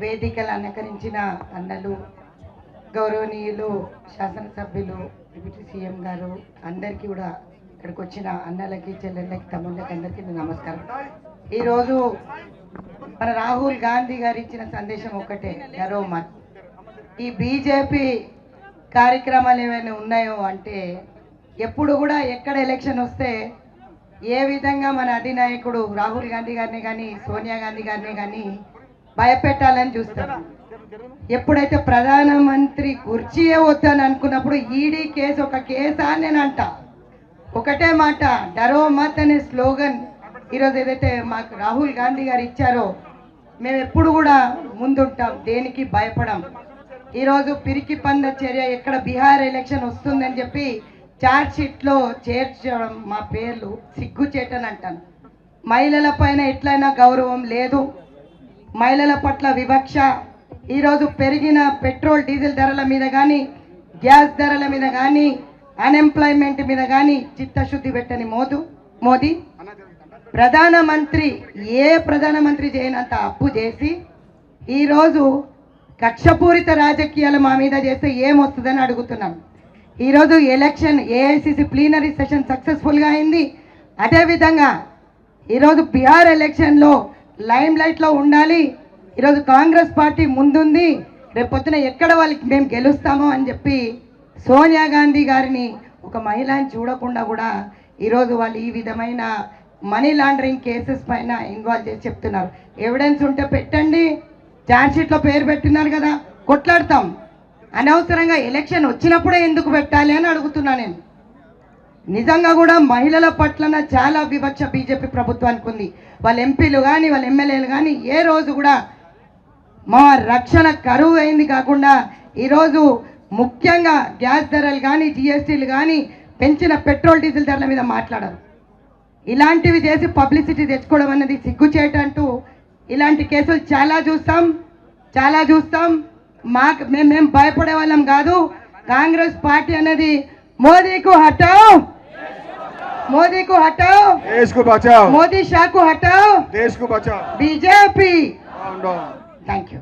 వేదికలు అలంకరించిన అన్నలు గౌరవనీయులు శాసనసభ్యులు డిప్యూటీ సీఎం గారు అందరికీ కూడా ఇక్కడికి వచ్చిన అన్నలకి చెల్లెళ్ళకి తమ్ముళ్ళకి అందరికీ నమస్కారం. ఈరోజు మన రాహుల్ గాంధీ గారు ఇచ్చిన సందేశం ఒకటే గరో మన్ ఈ బీజేపీ కార్యక్రమాలు ఏమైనా ఉన్నాయో అంటే ఎప్పుడు కూడా ఎక్కడ ఎలక్షన్ వస్తే ఏ విధంగా మన అధినాయకుడు రాహుల్ గాంధీ గారిని కానీ సోనియా గాంధీ గారిని కానీ భయపెట్టాలని చూస్తారు ఎప్పుడైతే ప్రధానమంత్రి కుర్చీయే వద్దని అనుకున్నప్పుడు ఈడీ కేసు ఒక కేసా అని నేను అంట. ఒకటే మాట డరో మత్ అనే స్లోగన్ ఈరోజు ఏదైతే మాకు రాహుల్ గాంధీ గారు ఇచ్చారో మేము ఎప్పుడు కూడా ముందుంటాం దేనికి భయపడం. ఈరోజు పిరికి పంద చర్య ఎక్కడ బీహార్ ఎలక్షన్ వస్తుందని చెప్పి ఛార్జ్షీట్లో చేర్చడం మా పేర్లు సిగ్గుచేటని అంటాను. మహిళల పైన ఎట్లయినా గౌరవం లేదు. మహిళల పట్ల వివక్ష. ఈరోజు పెరిగిన పెట్రోల్ డీజిల్ ధరల మీద కానీ గ్యాస్ ధరల మీద కానీ అన్ఎంప్లాయ్మెంట్ మీద కానీ చిత్తశుద్ధి పెట్టని మోదు మోదీ. ప్రధానమంత్రి ఏ ప్రధానమంత్రి చేయనంత అప్పు చేసి ఈరోజు కక్షపూరిత రాజకీయాలు మా మీద చేస్తే ఏమొస్తుందని అడుగుతున్నాం. ఈరోజు ఎలక్షన్ ఏఐసిసి ప్లీనరీ సెషన్ సక్సెస్ఫుల్గా అయింది. అదేవిధంగా ఈరోజు బీహార్ ఎలక్షన్లో లైమ్ లైట్లో ఉండాలి. ఈరోజు కాంగ్రెస్ పార్టీ ముందుంది. రేపొద్దున ఎక్కడ వాళ్ళకి మేము గెలుస్తామో అని చెప్పి సోనియా గాంధీ గారిని ఒక మహిళని చూడకుండా కూడా ఈరోజు వాళ్ళు ఈ విధమైన మనీ లాండరింగ్ కేసెస్ పైన ఇన్వాల్వ్ చేసి చెప్తున్నారు. ఎవిడెన్స్ ఉంటే పెట్టండి. ఛార్జ్షీట్లో పేరు పెట్టినారు కదా. కొట్లాడతాం. అనవసరంగా ఎలక్షన్ వచ్చినప్పుడే ఎందుకు పెట్టాలి అని అడుగుతున్నా నేను. నిజంగా కూడా మహిళల పట్లన చాలా వివక్ష బీజేపీ ప్రభుత్వానికి ఉంది. వాళ్ళ ఎంపీలు కానీ వాళ్ళ ఎమ్మెల్యేలు కానీ ఏ రోజు కూడా మా రక్షణ కరువు అయింది కాకుండా ఈరోజు ముఖ్యంగా గ్యాస్ ధరలు కానీ జిఎస్టీలు కానీ పెంచిన పెట్రోల్ డీజిల్ ధరల మీద మాట్లాడరు. ఇలాంటివి చేసి పబ్లిసిటీ తెచ్చుకోవడం అనేది సిగ్గుచేటంటూ ఇలాంటి కేసులు చాలా చూస్తాం చాలా చూస్తాం. మాకు మేము మేము భయపడే వాళ్ళం కాదు. కాంగ్రెస్ పార్టీ అనేది మోదీకు मोदी को हटाओ। देश को बचाओ। मोदी शाह को हटाओ। देश को बचाओ। बीजेपी। Thank you